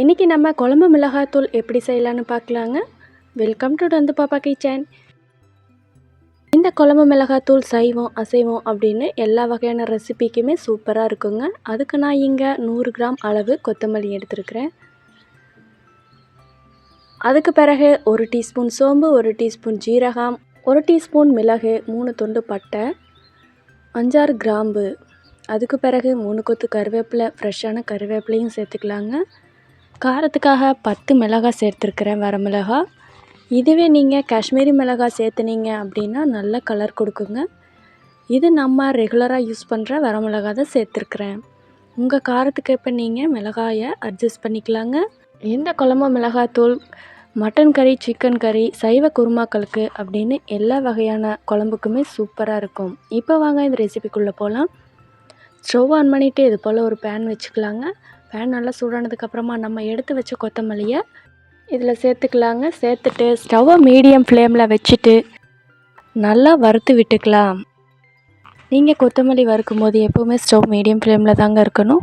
இன்றைக்கி நம்ம குழம்பு மிளகாத்தூள் எப்படி செய்யலான்னு பார்க்கலாங்க. வெல்கம் டு வந்து பாப்பா கிச்சன் இந்த குழம்பு மிளகாத்தூள் சைவம் அசைவம் அப்படின்னு எல்லா வகையான ரெசிபிக்குமே சூப்பராக இருக்குங்க. அதுக்கு நான் இங்கே நூறு கிராம் அளவு கொத்தமல்லி எடுத்துருக்கிறேன். அதுக்கு பிறகு ஒரு டீஸ்பூன் சோம்பு ஒரு டீஸ்பூன் ஜீரகம் ஒரு டீஸ்பூன் மிளகு மூணு துண்டு பட்டை அஞ்சாறு கிராம்பு. அதுக்கு பிறகு மூணு கொத்து கருவேப்பிலை ஃப்ரெஷ்ஷான கருவேப்பிலையும் சேர்த்துக்கலாங்க. காரத்துக்காக பத்து மிளகாய் சேர்த்துருக்குறேன் வர மிளகாய் இதுவே நீங்கள் காஷ்மீரி மிளகாய் சேர்த்துனீங்க அப்படின்னா நல்ல கலர் கொடுக்குங்க. இது நம்ம ரெகுலராக யூஸ் பண்ணுற வர மிளகாய் தான் சேர்த்துருக்குறேன். உங்கள் காரத்துக்கு இப்போ நீங்கள் மிளகாயை அட்ஜஸ்ட் பண்ணிக்கலாங்க. எந்த குழம்பு மிளகாத்தூள் மட்டன் கறி சிக்கன் கறி சைவ குருமாக்களுக்கு அப்படின்னு எல்லா வகையான குழம்புக்குமே சூப்பராக இருக்கும். இப்போ வாங்க இந்த ரெசிபிக்குள்ளே போகலாம் ஸ்டவ் ஆன் பண்ணிவிட்டு இது போல் ஒரு பேன் வச்சுக்கலாங்க. பேன் நல்லா சூடானதுக்கப்புறமா நம்ம எடுத்து வச்ச கொத்தமல்லியை இதில் சேர்த்துக்கலாங்க. சேர்த்துட்டு ஸ்டவ்வை மீடியம் ஃப்ளேமில் வச்சுட்டு நல்லா வறுத்து விட்டுக்கலாம். நீங்கள் கொத்தமல்லி வறுக்கும் போது எப்போவுமே ஸ்டவ் மீடியம் ஃப்ளேமில் தாங்க இருக்கணும்.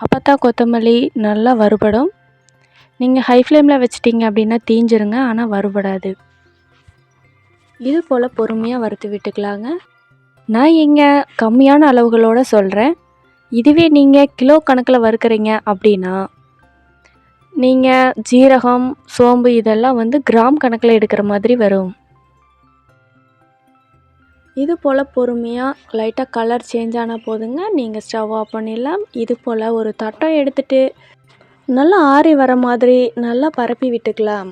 அப்போ தான் கொத்தமல்லி நல்லா வறுபடும். நீங்கள் ஹை ஃப்ளேமில் வச்சிட்டிங்க அப்படின்னா தீஞ்சிருங்க ஆனால் வறுபடாது. இது போல் பொறுமையாக வறுத்து விட்டுக்கலாங்க. நான் இங்கே கம்மியான அளவுகளோடு சொல்கிறேன் இதுவே நீங்கள் கிலோ கணக்கில் வறுக்கிறீங்க அப்படின்னா நீங்கள் ஜீரகம் சோம்பு இதெல்லாம் வந்து கிராம் கணக்கில் எடுக்கிற மாதிரி வரும். இது போல் பொறுமையாக லைட்டாக கலர் சேஞ்ச் ஆனால் போதுங்க. நீங்கள் ஸ்டவ் ஆஃப் பண்ணிடலாம். இது போல் ஒரு தட்டம் எடுத்துகிட்டு நல்லா ஆறி வர மாதிரி நல்லா பரப்பி விட்டுக்கலாம்.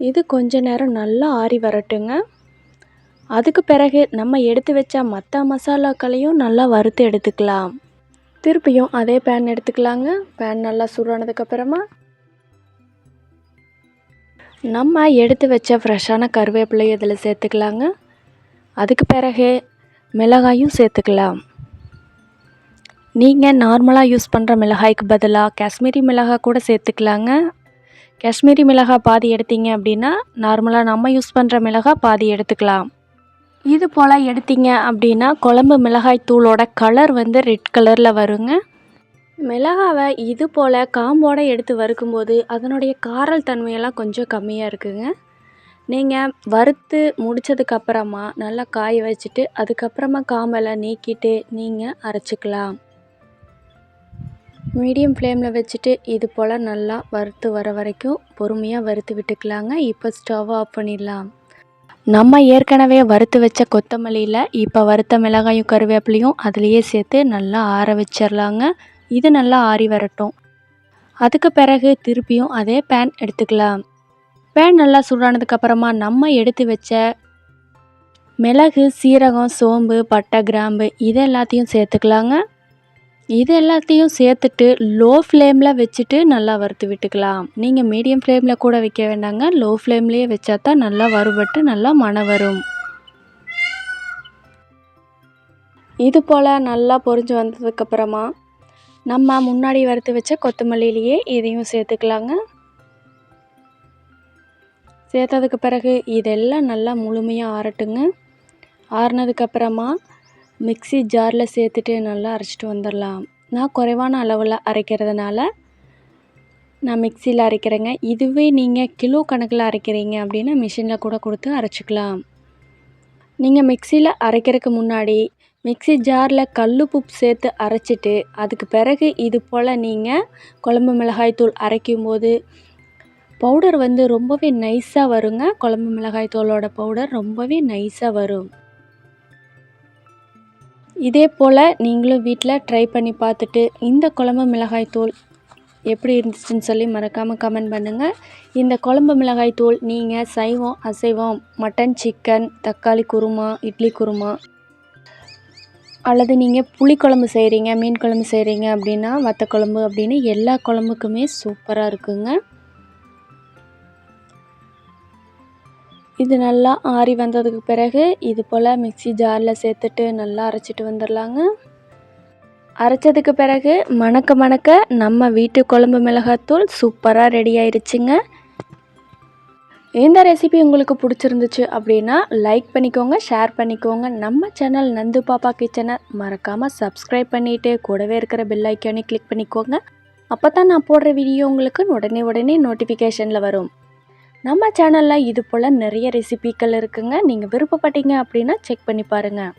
இது கொஞ்ச நேரம் நல்லா ஆறி வரட்டுங்க. அதுக்கு பிறகு நம்ம எடுத்து வச்ச மற்ற மசாலாக்களையும் நல்லா வறுத்து எடுத்துக்கலாம். திருப்பியும் அதே பேன் எடுத்துக்கலாங்க. பேன் நல்லா சூடானதுக்கப்புறமா நம்ம எடுத்து வச்ச ஃப்ரெஷ்ஷான கருவேப்பிலை இதில் சேர்த்துக்கலாங்க. அதுக்கு பிறகு மிளகாயும் சேர்த்துக்கலாம். நீங்கள் நார்மலாக யூஸ் பண்ணுற மிளகாய்க்கு பதிலாக காஷ்மீரி மிளகாய் கூட சேர்த்துக்கலாங்க. காஷ்மீரி மிளகாய் பாதி எடுத்தீங்க அப்படின்னா நார்மலாக நம்ம யூஸ் பண்ணுற மிளகாய் பாதி எடுத்துக்கலாம். இது போல் எடுத்தீங்க அப்படின்னா குழம்பு மிளகாய் தூளோட கலர் வந்து ரெட் கலரில் வருங்க. மிளகாவை இது போல் காம்போடு எடுத்து வறுக்கும்போது அதனுடைய காரல் தன்மையெல்லாம் கொஞ்சம் கம்மியாக இருக்குங்க. நீங்கள் வறுத்து முடித்ததுக்கப்புறமா நல்லா காய வச்சுட்டு அதுக்கப்புறமா காம்பெல்லாம் நீக்கிட்டு நீங்கள் அரைச்சிக்கலாம். மீடியம் ஃப்ளேமில் வச்சுட்டு இது போல் நல்லா வறுத்து வர வரைக்கும் பொறுமையாக வறுத்து விட்டுக்கலாங்க. இப்போ ஸ்டவ் ஆஃப் பண்ணிடலாம். நம்ம ஏற்கனவே வறுத்து வச்ச கொத்தமல்லியில் இப்போ வறுத்த மிளகாயும் கருவேப்பிலையும் அதுலேயே சேர்த்து நல்லா ஆற வச்சிடலாங்க இது நல்லா ஆறி வரட்டும். அதுக்கு பிறகு திருப்பியும் அதே பேன் எடுத்துக்கலாம். பேன் நல்லா சூடானதுக்கப்புறமா நம்ம எடுத்து வச்ச மிளகு சீரகம் சோம்பு பட்டை கிராம்பு இது எல்லாத்தையும் சேர்த்துக்கலாங்க. இது எல்லாத்தையும் சேர்த்துட்டு லோ ஃப்ளேமில் வச்சுட்டு நல்லா வறுத்து விட்டுக்கலாம். நீங்கள் மீடியம் ஃப்ளேமில் கூட வைக்க வேண்டாங்க. லோ ஃப்ளேம்லேயே வச்சா தான் நல்லா வறுபட்டு நல்லா மணம் வரும். இது போல் நல்லா பொரிஞ்சு வந்ததுக்கப்புறமா நம்ம முன்னாடி வறுத்து வச்ச கொத்தமல்லியிலேயே இதையும் சேர்த்துக்கலாங்க. சேர்த்ததுக்கு பிறகு இதெல்லாம் நல்லா முழுமையாக ஆறட்டுங்க. ஆறுனதுக்கப்புறமா மிக்சி ஜாரில் சேர்த்துட்டு நல்லா அரைச்சிட்டு வந்துடலாம். நான் குறைவான அளவில் அரைக்கிறதுனால நான் மிக்சியில் அரைக்கிறேங்க. இதுவே நீங்கள் கிலோ கணக்கில் அரைக்கிறீங்க அப்படின்னா மிஷினில் கூட கொடுத்து அரைச்சிக்கலாம். நீங்கள் மிக்சியில் அரைக்கிறதுக்கு முன்னாடி மிக்சி ஜாரில் கல்லுப்பு சேர்த்து அரைச்சிட்டு அதுக்கு பிறகு இது போல் நீங்கள் குழம்பு மிளகாய் தூள் அரைக்கும் போது பவுடர் வந்து ரொம்பவே நைஸாக வருங்க. குழம்பு மிளகாய்த்தூளோட பவுடர் ரொம்பவே நைஸாக வரும். இதே போல் நீங்களும் வீட்டில் ட்ரை பண்ணி பார்த்துட்டு இந்த குழம்பு மிளகாய் தூள் எப்படி இருந்துச்சுன்னு சொல்லி மறக்காமல் கமெண்ட் பண்ணுங்கள் இந்த குழம்பு மிளகாய் தூள் நீங்கள் சைவம் அசைவம் மட்டன் சிக்கன் தக்காளி குருமா இட்லி குருமா அல்லது நீங்கள் புளிக்குழம்பு செய்கிறீங்க மீன் குழம்பு செய்கிறீங்க அப்படின்னா வத்த குழம்பு அப்படின்னு எல்லா குழம்புக்குமே சூப்பராக இருக்குங்க. இது நல்லா ஆறி வந்ததுக்கு பிறகு இது போல் மிக்சி ஜாரில் சேர்த்துட்டு நல்லா அரைச்சிட்டு வந்துடலாங்க. அரைச்சதுக்கு பிறகு மணக்க மணக்க நம்ம வீட்டு குழம்பு மிளகாத்தூள் சூப்பராக ரெடி ஆயிடுச்சுங்க இந்த ரெசிபி உங்களுக்கு பிடிச்சிருந்துச்சு அப்படின்னா லைக் பண்ணிக்கோங்க ஷேர் பண்ணிக்கோங்க. நம்ம சேனல் நந்து பாப்பா கிச்சனை மறக்காமல் சப்ஸ்கிரைப் பண்ணிவிட்டு கூடவே இருக்கிற பெல் ஐக்கானே கிளிக் பண்ணிக்கோங்க. அப்போ தான் நான் போடுற வீடியோ உங்களுக்கு உடனே உடனே நோட்டிஃபிகேஷனில் வரும். நம்ம சேனலில் இது போல் நிறைய ரெசிபிக்கள் இருக்குங்க. நீங்கள் விருப்பப்பட்டீங்க அப்படின்னா செக் பண்ணி பாருங்கள்